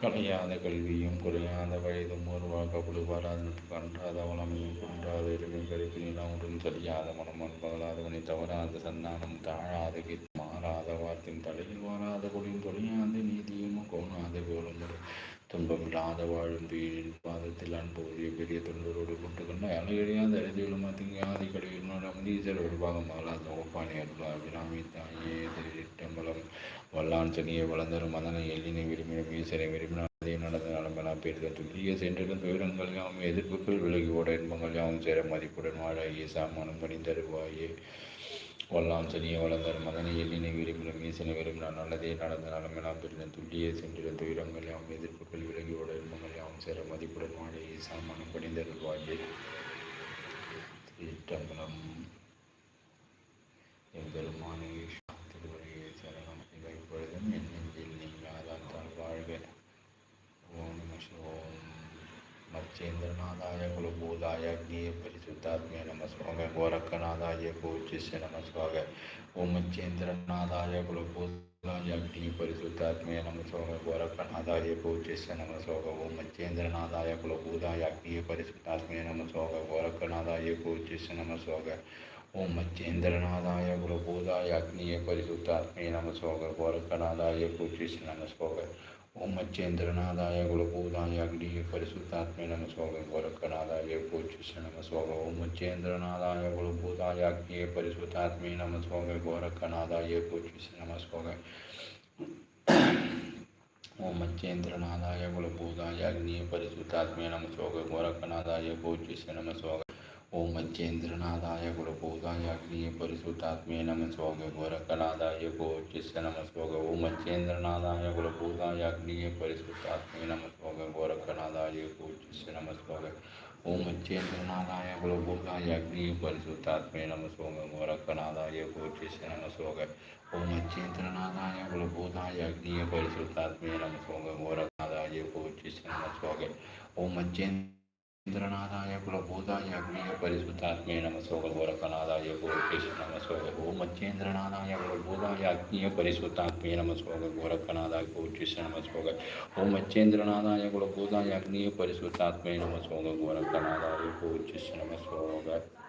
கலையாத கல்வியும் குறையாத வயதும் ஒருவாக புழுவாராத கன்றாத வளமையும் குன்றாத எருமை கழிப்பு நிலாவுடன் தெரியாத மனம் அன்பகலாதவனை தவறாத சந்தானம் தாழாத கித் மாறாத வார்த்தையும் தலையில் வாராத கொடியும் தொழியாத நீதியும் கோணாத கோலம் துன்பமில்லாத வாழும் வீழின் பாதத்தில் அன்பு உரிய பெரிய தொண்டரோடு கொண்டு கொண்டு அலையழியாத அறிதிகளும் அதிகாதி கடையில் அமதீசர் விடுபாகம் ஆளாத ஒப்பானி அருளா அபிராமி தாயே திருட்டம்பலம் வல்லான் சனியை வளர்ந்தரும் மதனை எல்லினை விரும்பின ஈசனை விரும்பினால் அதே நடந்த நலம்பெல்லாம் பெருக துல்லிய சென்றிடும் துயரங்கள் யாவும் எதிர்ப்புகள் விலகி ஓட இன்பங்கள் யாவும் சேர மதிப்புடன் வாழ ஈசா மனம் பணிந்தருவாயே. வல்லாம் சனியே வளர்ந்தார் மதனை எண்ணினை விரும்பின ஈசனை விரும்பினார் நல்லதே நடந்த நலமெல்லாம் பெருக துல்லிய சென்றிடும் துயரங்கள் யாவும் எதிர்ப்புகள் விலகி ஓட இன்பங்கள் யாவும் சேர மதிப்புடன் வாழ ஈசா மனம் பணிந்தருவாயே மச்சேந்திரநாதாய குலபூதாய அக்னிய பரிசுத்தாத்மே நமஸ்வாக கோரக்கநாதாய கோச்சிஷ நமஸ்வாக ஓமச்சேந்திரநாதாய குலபூதாய அக்னிய பரிசுத்தாத்மே நமஸ்வாக கோரக்கநாதாய கோச்சிஷ நமஸ்வாக ஓமச்சேந்திரநாதாய குலபூதாய அக்னிய பரிசுத்தாத்மே நமஸ்வாக கோரக்கநாதாய கோச்சிஷ நமஸ்வாக ஓம் மச்சேந்திரநாதாய குலபூதாய அக்னிய பரிசுத்தாத்மே நமஸ்வாக கோரக்கநாதாய கோச்சிஷ நமஸ்வாக उमच्चेन्द्रनादाय गुणभूताय अग्निः परिशुद्धात्मे नम नमस्वागं गोरखनादाय पूज्यस्य नमस्वाग उमच्चेन्द्रनादाय गुणभूताय अग्निः परिशुद्धात्मे नम नमस्वाग गोरखनादाय पूज्यस्य नमस्वाग ओमच्चेन्द्रनादाय गुणभूताय अग्निः परिशुद्धात्मे नम नमस्वाग गोरखनादाय नम स्वामी ഓം മജ്ജേന്ദ്രനാഥായ കുലഭൂതായ അഗ്നിയെ പരിശുദ്ധാത്മേ നമസ്വോക ഘോരകലാദായ ओम നമസ്വോക ഓം മജ്ജേന്ദ്രനാഥായ परिशुद्धात्मे അഗ്നിയെ പരിശുദ്ധാത്മേ നമസ്വോക ഘോരകലാദായ ഗോചിഷ നമസ്വോക ओम अचेन्द्रनाथाय कुलभूताय अग्निय परिशुद्धात्मे नमस्वोग गोरखनाथाय गोचिष नमस्वोग ओम अचेन्द्रनाथाय कुलभूताय अग्निय परिशुद्धात्मे नमस्वोग गोरखनाथाय गोचिष नमस्वोग ओम अचेन्द्र इंद्रनादाय कुलभूताय अग्नेय परिशुद्धात्मे नमस्व गोरखनादाय गोरकेश नमस्व ओमच्चेन्द्रनादाय कुलभूताय अग्नेय परिशुद्धात्मे नमस्व गोरखनादाय गोरकेश नमस्व ओमच्चेन्द्रनादाय कुलभूताय अग्नेय परिशुद्धात्मे नमस्व गोरखनादाय गोरकेश नमस्व